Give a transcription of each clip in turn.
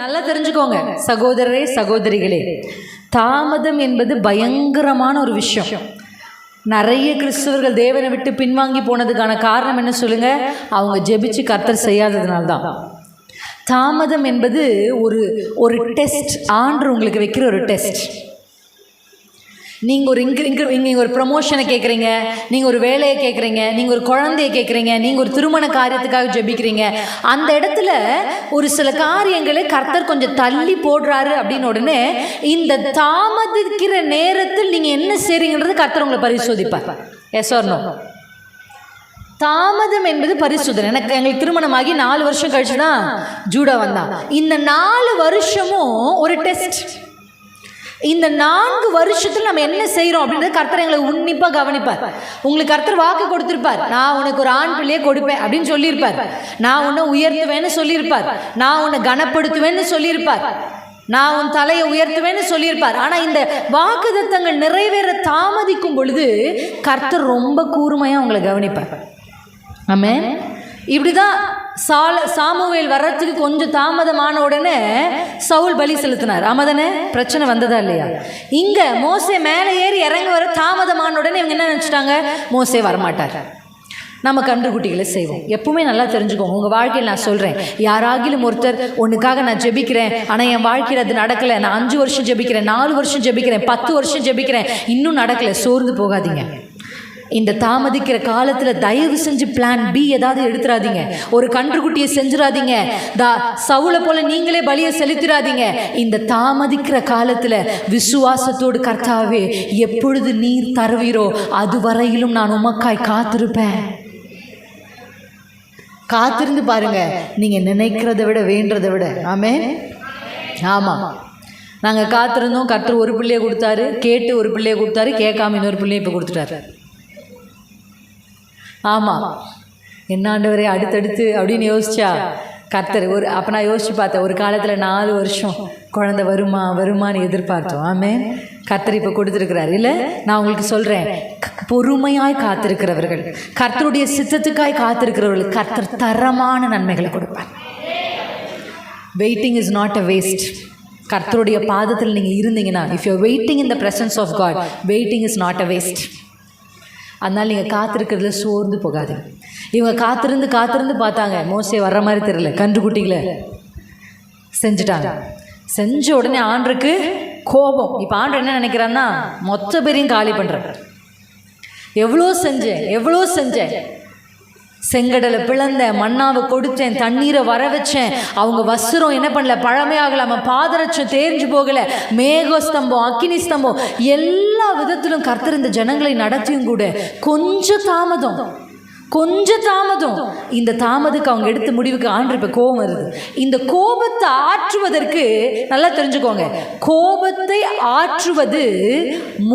நல்லா தெரிஞ்சுக்கோங்க. சகோதரரே சகோதரிகளே தாமதம் என்பது பயங்கரமான ஒரு விஷயம். நிறைய கிறிஸ்தவர்கள் தேவனை விட்டு பின்வாங்கி போனதுக்கான காரணம் என்ன சொல்லுங்க? அவங்க ஜெபிச்சு கர்த்தர் செய்யாததுனால தான் தாமதம் என்பது ஒரு ஒரு டெஸ்ட் ஆண்டு உங்களுக்கு வைக்கிற ஒரு டெஸ்ட் நீங்கள் ஒரு இங்கே இங்கே நீங்கள் ஒரு ப்ரமோஷனை கேட்குறீங்க நீங்கள் ஒரு வேலையை கேட்குறீங்க நீங்கள் ஒரு குழந்தைய கேட்குறீங்க நீங்கள் ஒரு திருமண காரியத்துக்காக ஜெபிக்கிறீங்க. அந்த இடத்துல ஒரு சில காரியங்களை கர்த்தர் கொஞ்சம் தள்ளி போடுறாரு அப்படின்னு உடனே இந்த தாமதிக்கிற நேரத்தில் நீங்கள் என்ன செய்றீங்கன்றது கர்த்தர் உங்களை பரிசோதிப்பார். எஸ் நோ தாமதம் என்பது பரிசுத்தம். எனக்கு எங்களுக்கு திருமணமாகி நாலு வருஷம் கழிச்சு தான் ஜூடா வந்தான். இந்த நாலு வருஷமும் ஒரு டெஸ்ட் இந்த நான்கு வருஷத்தில் நம்ம என்ன செய்கிறோம் அப்படின்றது கர்த்தர் எங்களை உன்னிப்பாக கவனிப்பார். உங்களுக்கு கர்த்தர் வாக்கு கொடுத்துருப்பார். நான் உனக்கு ஒரு ஆண் பிள்ளையை கொடுப்பேன் அப்படின்னு சொல்லியிருப்பார். நான் உன்னை உயர்த்துவேன்னு சொல்லியிருப்பார். நான் உன்னை கனப்படுத்துவேன்னு சொல்லியிருப்பார். நான் உன் தலையை உயர்த்துவேன்னு சொல்லியிருப்பார். ஆனால் இந்த வாக்குதத்தங்கள் நிறைவேற தாமதிக்கும் பொழுது கர்த்தர் ரொம்ப கூர்மையாக உங்களை கவனிப்பார். ஆமே இப்படிதான் சால சாமுவேல் வர்றதுக்கு கொஞ்சம் தாமதமான உடனே சவுல் பலி செலுத்தினார். ஆமாதானே? பிரச்சனை வந்ததா இல்லையா? இங்க மோசே மேலே ஏறி இறங்க வர தாமதமான உடனே இவங்க என்ன நினச்சிட்டாங்க? மோசே வரமாட்டார். நம்ம கன்றுக்குட்டிகளை செய்வோம். எப்பவுமே நல்லா தெரிஞ்சுக்கோங்க. உங்கள் வாழ்க்கையில் நான் சொல்கிறேன் யாராகிலும் ஒருத்தர் ஒன்றுக்காக நான் ஜெபிக்கிறேன். ஆனால் என் வாழ்க்கையில் அது நடக்கலை. நான் அஞ்சு வருஷம் ஜெபிக்கிறேன். நாலு வருஷம் ஜெபிக்கிறேன். பத்து வருஷம் ஜெபிக்கிறேன். இன்னும் நடக்கலை. சோர்ந்து போகாதீங்க. இந்த தாமதிக்கிற காலத்தில் தயவு செஞ்சு பிளான் பி ஏதாவது எடுத்துடாதீங்க ஒரு கன்றுக்குட்டியை செஞ்சிடாதீங்க. தா சவுளை போல நீங்களே பலியை செலுத்திடாதீங்க. இந்த தாமதிக்கிற காலத்தில் விசுவாசத்தோடு கர்த்தாவே எப்பொழுது நீர் தருவீரோ அது வரையிலும் நான் உமக்காய் காத்திருப்பேன். காத்திருந்து பாருங்க நீங்க நினைக்கிறத விட வேண்டதை விட. ஆமே. ஆமாம் நாங்கள் காத்திருந்தோம் கற்று ஒரு பிள்ளையை கொடுத்தாரு கேட்டு ஒரு பிள்ளையை கொடுத்தாரு கேட்காம இன்னொரு பிள்ளையை இப்போ கொடுத்துட்டாரு. ஆமாம் என்ன ஆண்டவரே அடுத்தடுத்து அப்படின்னு யோசிச்சா? கர்த்தர் ஒரு அப்போ நான் யோசிச்சு பார்த்தேன் ஒரு காலத்தில் நாலு வருஷம் குழந்தை வருமா வருமான்னு எதிர்பார்த்தோம். ஆமே கர்த்தர் இப்போ கொடுத்துருக்கிறார். இல்லை நான் உங்களுக்கு சொல்கிறேன் பொறுமையாய் காத்திருக்கிறவர்கள் கர்த்தருடைய சித்தத்துக்காய் காத்திருக்கிறவர்கள் கர்த்தர் தரமான நன்மைகளை கொடுப்பார். Waiting is not a waste கர்த்தருடைய பாதத்தில் நீங்கள் இருந்தீங்கன்னா if you waiting in the presence of God waiting is not a waste அதனால் நீங்கள் காத்திருக்கிறதுல சோர்ந்து போகாதீங்க. இவங்க காத்திருந்து காத்திருந்து பார்த்தாங்க. மோசே வர்ற மாதிரி தெரியல. கன்றுக்குட்டிகளை செஞ்சுட்டாங்க. செஞ்ச உடனே ஆண்டருக்கு கோபம். இப்போ ஆண்டர் என்ன நினைக்கிறான்னா மொத்த பேரையும் காலி பண்ணுறார் எவ்வளோ செஞ்சேன்? எவ்வளோ செஞ்சேன்? செங்கடலை பிளந்த மண்ணாவை கொடுத்தேன் தண்ணீரை வர வச்சேன். அவங்க வஸ்திரம் என்ன பண்ணல? பழமையாகலாம பாதரட்சம் தேர்ஞ்சு போகல. மேக ஸ்தம்பம் அக்கினி ஸ்தம்பம் எல்லா விதத்திலும் கர்த்தர் இந்த ஜனங்களை நடத்தியும் கூட கொஞ்சம் தாமதம். கொஞ்சம் தாமதம். இந்த தாமதுக்கு அவங்க எடுத்த முடிவுக்கு ஆண்டு இப்போ கோபம் வருது. இந்த கோபத்தை ஆற்றுவதற்கு நல்லா தெரிஞ்சுக்கோங்க. கோபத்தை ஆற்றுவது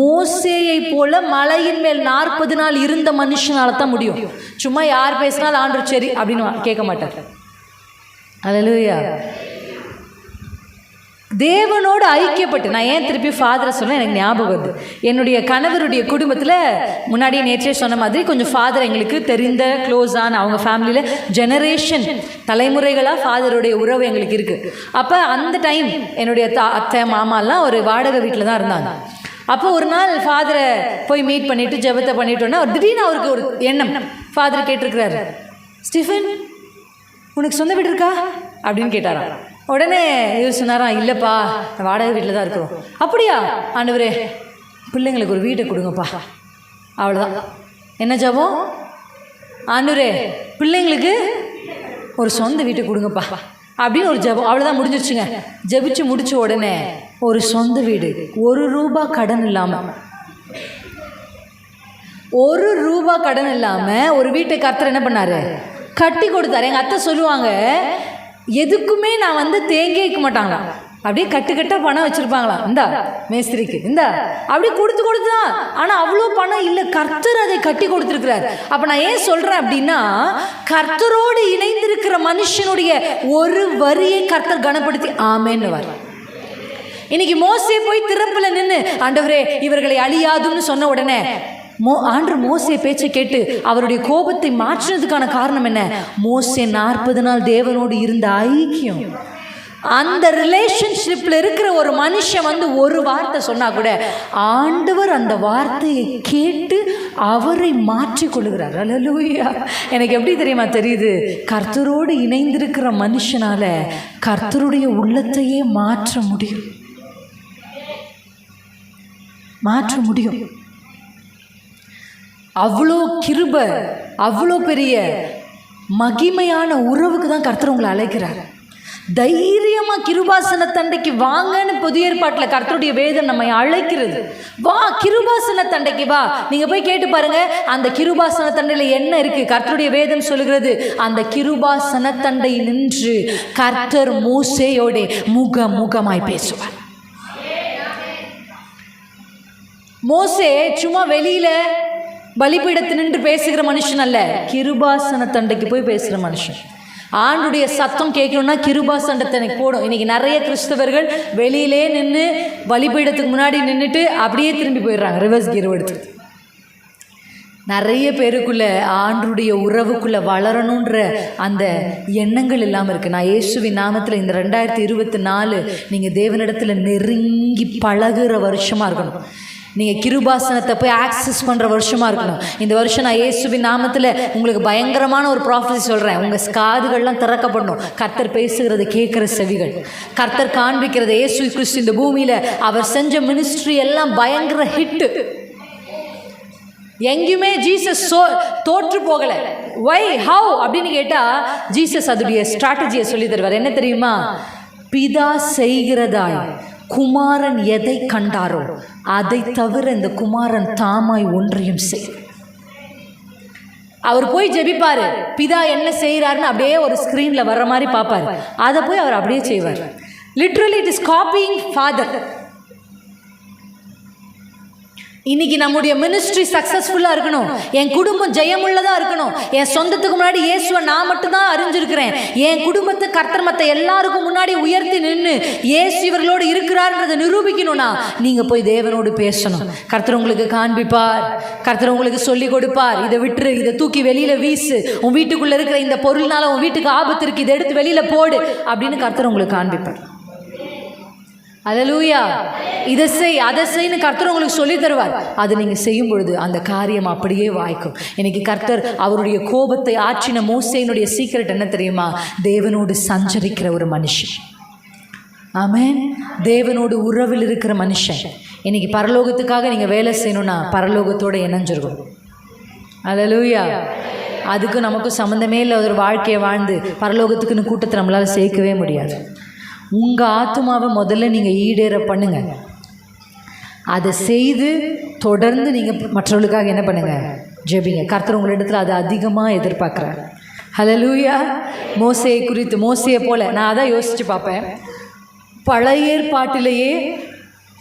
மோசேயை போல மலையின் மேல் நாற்பது நாள் இருந்த மனுஷனால தான் முடியும். சும்மா யார் பேசினாலும் ஆண்டு சரி அப்படின்னு கேட்க மாட்டார். அல்லேலூயா தேவனோடு ஐக்கியப்பட்டு நான் ஏன் திருப்பி ஃபாதரை சொன்னேன்? எனக்கு ஞாபகம் வருது. என்னுடைய கணவருடைய குடும்பத்தில் முன்னாடியே நேற்றே சொன்ன மாதிரி கொஞ்சம் ஃபாதர் எங்களுக்கு தெரிந்த க்ளோஸான அவங்க ஃபேமிலியில் ஜெனரேஷன் தலைமுறைகளாக ஃபாதருடைய உறவு எங்களுக்கு இருக்குது அப்போ அந்த டைம் என்னுடைய தா அத்தை மாமாலாம் ஒரு வாடகை வீட்டில் தான் இருந்தாங்க. அப்போ ஒரு நாள் ஃபாதரை போய் மீட் பண்ணிட்டு ஜெபத்தை பண்ணிட்டோன்னா ஒரு திடீர்னு அவருக்கு ஒரு எண்ணம். ஃபாதர் கேட்டிருக்கிறாரு ஸ்டிஃபன் உனக்கு சொந்த வீடு இருக்கா? அப்படின்னு கேட்டாராம். உடனே இவர் சொன்னாராம் இல்லைப்பா வாடகை வீட்டில் தான் இருக்கிறோம் அப்படியா ஆண்டவரே பிள்ளைங்களுக்கு ஒரு வீட்டை கொடுங்கப்பா. அவ்வளோதான் என்ன ஜபம்? ஆண்டவரே பிள்ளைங்களுக்கு ஒரு சொந்த வீட்டை கொடுங்கப்பா. அப்படின்னு ஒரு ஜபம். அவ்வளோதான் முடிஞ்சிருச்சுங்க. ஜபிச்சு முடிச்ச உடனே ஒரு சொந்த வீடு ஒரு ரூபா கடன் இல்லாமல் ஒரு ரூபா கடன் இல்லாமல் ஒரு வீட்டை கர்த்தர் என்ன பண்ணாரு? கட்டி கொடுத்தாரு. எங்கள் அத்தை சொல்லுவாங்க எதுக்குமே நான் வந்து தேங்கி வைக்க மாட்டாங்களாம் அப்படியே கட்டுக்கட்டாக பணம் வச்சுருப்பாங்களாம் இந்தா மேஸ்திரிக்கு இந்தா. அப்படியே கொடுத்து கொடுத்து தான். ஆனால் அவ்வளோ பணம் இல்லை கர்த்தர் அதை கட்டி கொடுத்துருக்கிறார். அப்போ நான் ஏன் சொல்கிறேன் அப்படின்னா கர்த்தரோடு இணைந்திருக்கிற மனுஷனுடைய ஒரு வரியை கர்த்தர் கனப்படுத்தி ஆமேன்னு வர இன்னைக்கு மோசே போய் திறப்பில் நின்று ஆண்டவரே இவர்களை அழியாதுன்னு சொன்ன உடனே மோ ஆண்டு மோசே பேச்சை கேட்டு அவருடைய கோபத்தை மாற்றினதுக்கான காரணம் என்ன? மோசே நாற்பது நாள் தேவனோடு இருந்த ஐக்கியம். அந்த ரிலேஷன்ஷிப்பில் இருக்கிற ஒரு மனுஷன் வந்து ஒரு வார்த்தை சொன்னால் கூட ஆண்டவர் அந்த வார்த்தையை கேட்டு அவரை மாற்றிக் கொள்கிறார் எனக்கு எப்படி தெரியுமா தெரியுது? கர்த்தரோடு இணைந்திருக்கிற மனுஷனால் கர்த்தருடைய உள்ளத்தையே மாற்ற முடியும். மாற்ற முடியும். அவ்வளோ கிருப அவ்வளோ பெரிய மகிமையான உறவுக்கு தான் கர்த்தர் உங்களை அழைக்கிறார். தைரியமாக கிருபாசன தண்டைக்கு வாங்கன்னு புதிய ஏற்பாட்டில் கர்த்தருடைய வேதம் நம்மை அழைக்கிறது. வா கிருபாசன தண்டைக்கு வா. நீங்கள் போய் கேட்டு பாருங்க அந்த கிருபாசன தண்டையில் என்ன இருக்கு? கர்த்தருடைய வேதம் சொல்லுகிறது அந்த கிருபாசன தண்டை நின்று கர்த்தர் மூசையோட முக முகமாய் பேசுவார். மோசே சும்மா வெளியில பலிபீடத்து நின்று பேசுகிற மனுஷன் அல்ல. கிருபாசன தண்டைக்கு போய் பேசுகிற மனுஷன். ஆண்டுடைய சத்தம் கேட்கணும்னா கிருபாசண்டத்தை போடும். இன்னைக்கு நிறைய கிறிஸ்தவர்கள் வெளியிலே நின்று பலிபீடத்துக்கு முன்னாடி நின்றுட்டு அப்படியே திரும்பி போயிடுறாங்க. ரிவர்ஸ் கீர் எடுத்து. நிறைய பேருக்குள்ள ஆண்டுடைய உறவுக்குள்ளே வளரணுன்ற அந்த எண்ணங்கள் இல்லாமல் இருக்குது நான் இயேசுவின் நாமத்தில் இந்த ரெண்டாயிரத்தி இருபத்தி நாலு நீங்கள் தேவனிடத்தில் நெருங்கி பழகுற வருஷமாக இருக்கணும். நீங்கள் கிருபாசனத்தை போய் ஆக்சஸ் பண்ணுற வருஷமாக இருக்கணும். இந்த வருஷம் நான் இயேசுவின் நாமத்தில் உங்களுக்கு பயங்கரமான ஒரு ப்ராஃபஸி சொல்கிறேன் உங்கள் காதுகள்லாம் திறக்கப்படணும். கர்த்தர் பேசுகிறத கேட்குற செவிகள். கர்த்தர் காண்பிக்கிறது ஏசு கிறிஸ்து இந்த பூமியில் அவர் செஞ்ச மினிஸ்ட்ரி எல்லாம் பயங்கர ஹிட்டு எங்கேயுமே ஜீசஸ் சோ தோற்று போகலை. வை ஹவு அப்படின்னு கேட்டால் ஜீசஸ் அதுடைய ஸ்ட்ராட்டஜியை சொல்லி தருவார். என்ன தெரியுமா? பிதா செய்கிறதாய். குமாரன் எதை கண்டாரோ அதை தவிர இந்த குமாரன் தாமாய் ஒன்றையும் செய் அவர் போய் ஜெபிப்பாரு. பிதா என்ன செய்கிறாருன்னு அப்படியே ஒரு ஸ்க்ரீனில் வர்ற மாதிரி பார்ப்பாரு. அதை போய் அவர் அப்படியே செய்வார். Literally it is copying father இன்னைக்கு நம்முடைய மினிஸ்ட்ரி சக்ஸஸ்ஃபுல்லாக இருக்கணும். என் குடும்பம் ஜெயமுள்ளதாக இருக்கணும். என் சொந்தத்துக்கு முன்னாடி இயேசுவை நான் மட்டும்தான் அறிஞ்சிருக்கிறேன். என் குடும்பத்தை கர்த்தர் மற்ற எல்லாருக்கும் முன்னாடி உயர்த்தி நின்று இயேசு இவர்களோடு இருக்கிறார்ன்றதை நிரூபிக்கணும்னா நீங்கள் போய் தேவனோடு பேசணும். கர்த்தர் உங்களுக்கு காண்பிப்பார். கர்த்தர் உங்களுக்கு சொல்லி கொடுப்பார். இதை விட்டுரு இதை தூக்கி வெளியில் வீசு. உன் வீட்டுக்குள்ளே இருக்கிற இந்த பொருள்னால உன் வீட்டுக்கு ஆபத்து இருக்கு. இதை எடுத்து வெளியில் போடு அப்படின்னு கர்த்தர் உங்களுக்கு காண்பிப்பார். அலலூயா இதை செய் அதை செய்னு கர்த்தர் உங்களுக்கு சொல்லி தருவார். அது நீங்கள் செய்யும் பொழுது அந்த காரியம் அப்படியே வாய்க்கும். இன்னைக்கு கர்த்தர் அவருடைய கோபத்தை ஆற்றின மோசையினுடைய சீக்கிரட் என்ன தெரியுமா? தேவனோடு சஞ்சரிக்கிற ஒரு மனுஷன். ஆமென் தேவனோடு உறவில் இருக்கிற மனுஷன். இன்னைக்கு பரலோகத்துக்காக நீங்கள் வேலை செய்யணும்னா பரலோகத்தோடு இணைஞ்சிருக்கும். அலலூயா அதுக்கும் நமக்கும் சம்மந்தமே இல்லை ஒரு வாழ்க்கையை வாழ்ந்து பரலோகத்துக்குன்னு கூட்டத்தை நம்மளால் சேர்க்கவே முடியாது. உங்கள் ஆத்மாவை முதல்ல நீங்கள் ஈடேற பண்ணுங்க. அதை செய்து தொடர்ந்து நீங்கள் மற்றவர்களுக்காக என்ன பண்ணுங்கள் ஜெபிங்க. கர்த்தர் உங்களிடத்தில் அதை அதிகமாக எதிர்பார்க்குறார். ஹலலூயா மோசையை குறித்து மோசையை போல். நான் அதான் யோசித்து பார்ப்பேன். பழைய ஏற்பாட்டிலேயே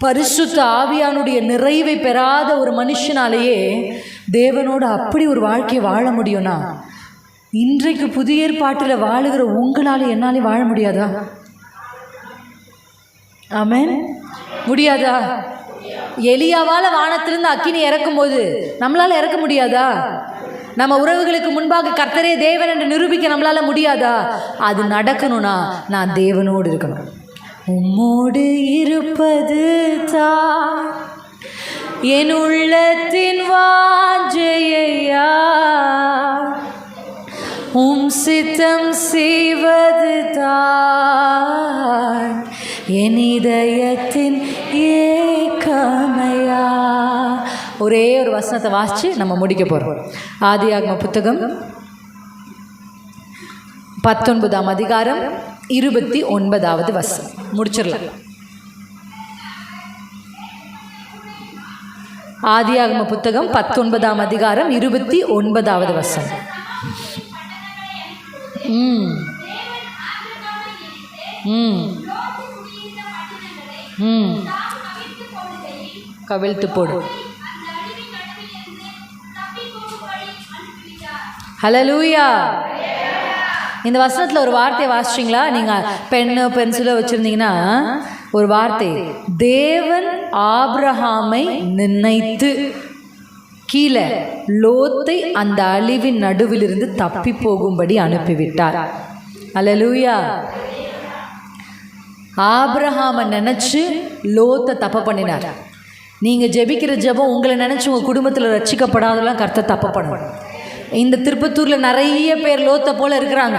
பரிசுத்த ஆவியானுடைய நிறைவை பெறாத ஒரு மனுஷனாலேயே தேவனோடு அப்படி ஒரு வாழ்க்கையை வாழ முடியும்னா இன்றைக்கு புதிய ஏற்பாட்டில் வாழுகிற உங்களால் என்னாலே வாழ முடியாதா? ஆமென். முடியாதா? எலியாவால் வானத்திலிருந்து அக்கினி இறக்கும்போது நம்மளால் இறக்க முடியாதா? நம்ம உறவுகளுக்கு முன்பாக கர்த்தரே தேவன் என்று நிரூபிக்க நம்மளால முடியாதா? அது நடக்கணும்னா நான் தேவனோடு இருக்கணும். உம்மோடு இருப்பது தான். என் உள்ளத்தின் வாஞ்சையா? உம் சித்தம் செய்வது தான். எனிதயத்தின் ஏக்கமையா? ஒரே ஒரு வசனத்தை வாசித்து நம்ம முடிக்க போகிறோம் ஆதி ஆகம புத்தகம் பத்தொன்பதாம் அதிகாரம் இருபத்தி ஒன்பதாவது வசனம். முடிச்சிடலாம். ஆதியாகம புத்தகம் பத்தொன்பதாம் அதிகாரம் இருபத்தி ஒன்பதாவது வசனம். ம். ம். கவிழ்த்து போடு. ஹலலூயா இந்த வசனத்தில் ஒரு வார்த்தையை வாசிச்சிங்களா? நீங்கள் பென்னு பென்சிலோ வச்சுருந்தீங்கன்னா ஒரு வார்த்தை. தேவன் ஆப்ரஹாமை நிர்ணயித்து கீழே லோத்தை அந்த அழிவின் நடுவிலிருந்து தப்பி போகும்படி அனுப்பிவிட்டார். அல லூயா ஆப்ரஹாமை நினச்சி லோத்தை தப்பு பண்ணினார். நீங்கள் ஜெபிக்கிற ஜெபம் உங்களை நினச்சி உங்கள் குடும்பத்தில் ரட்சிக்கப்படாதெல்லாம் கருத்தை தப்பு பண்ணணும் இந்த திருப்பத்தூரில் நிறைய பேர் லோத்தை போல இருக்கிறாங்க.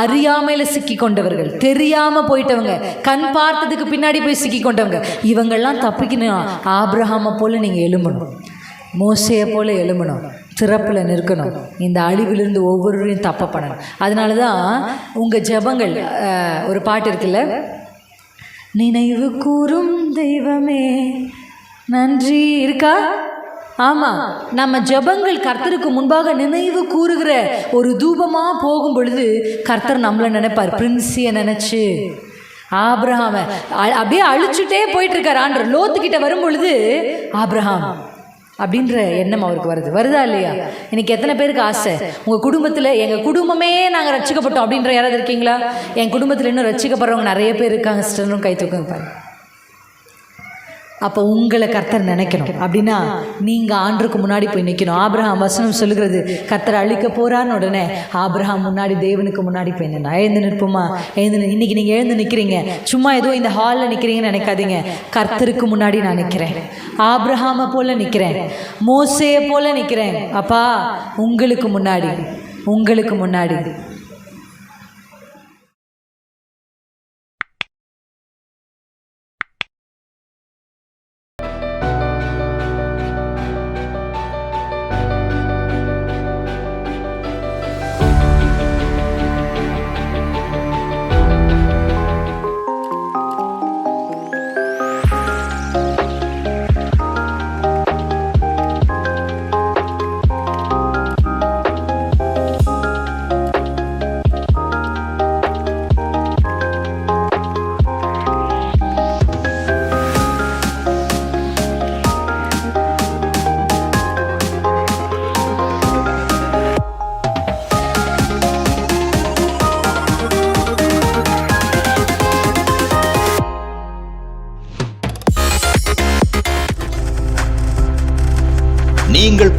அறியாமையில் சிக்கி கொண்டவர்கள் தெரியாமல் போயிட்டவங்க கண் பார்த்ததுக்கு பின்னாடி போய் சிக்கி கொண்டவங்க இவங்கெல்லாம் தப்பிக்கணும். ஆபிரகாமை போல நீங்கள் எழும்பணும். மோசையை போல எழும்பணும். சிறப்பில் நிற்கணும். இந்த அழிவிலிருந்து ஒவ்வொருவரையும் தப்ப பண்ணணும். அதனால தான் உங்கள் ஜெபங்கள் ஒரு பாட்டு இருக்குல்ல? நினைவு கூறும் தெய்வமே நன்றி இருக்கா? ஆமாம் நம்ம ஜெபங்கள் கர்த்தருக்கு முன்பாக நினைவு கூறுகிற ஒரு தூபமாக போகும் பொழுது கர்த்தர் நம்மளை நினைப்பார். பிரின்ஸியை நினச்சி. ஆப்ரஹாம அ- அப்படியே அழிச்சுட்டே போயிட்டு இருக்கார் ஆண்டர் லோத்துக்கிட்ட வரும் பொழுது ஆப்ரஹாம் அப்படின்ற எண்ணம் அவருக்கு வருது. வருதா இல்லையா? இன்னைக்கு எத்தனை பேருக்கு ஆசை? உங்கள் குடும்பத்தில் எங்கள் குடும்பமே நாங்கள் ரட்சிக்கப்பட்டோம் அப்படின்ற யாராவது இருக்கீங்களா? என் குடும்பத்தில் இன்னும் ரசிக்கப்படுறவங்க நிறைய பேர் இருக்காங்க. சிஸ்டரும் கை தூக்குங்க பாருங்க. அப்போ உங்களை கர்த்தர் நினைக்கணும். அப்படின்னா நீங்கள் ஆண்டுக்கு முன்னாடி போய் நிற்கணும் ஆப்ரஹாம் வசனம் சொல்லுகிறது கர்த்தர் அழிக்க போறான்னு உடனே ஆப்ரஹாம் முன்னாடி தேவனுக்கு முன்னாடி போய் நின்னா எழுந்து நிற்போமா? எழுந்து இன்றைக்கி இன்னைக்கு நீங்கள் எழுந்து நிற்கிறீங்க சும்மா ஏதோ இந்த ஹாலில் நிற்கிறீங்கன்னு நினைக்காதீங்க. கர்த்தருக்கு முன்னாடி நான் நிற்கிறேன் ஆப்ரஹாமை போல நிற்கிறேன் மோசையை போல நிற்கிறேன் அப்பா உங்களுக்கு முன்னாடி. உங்களுக்கு முன்னாடி.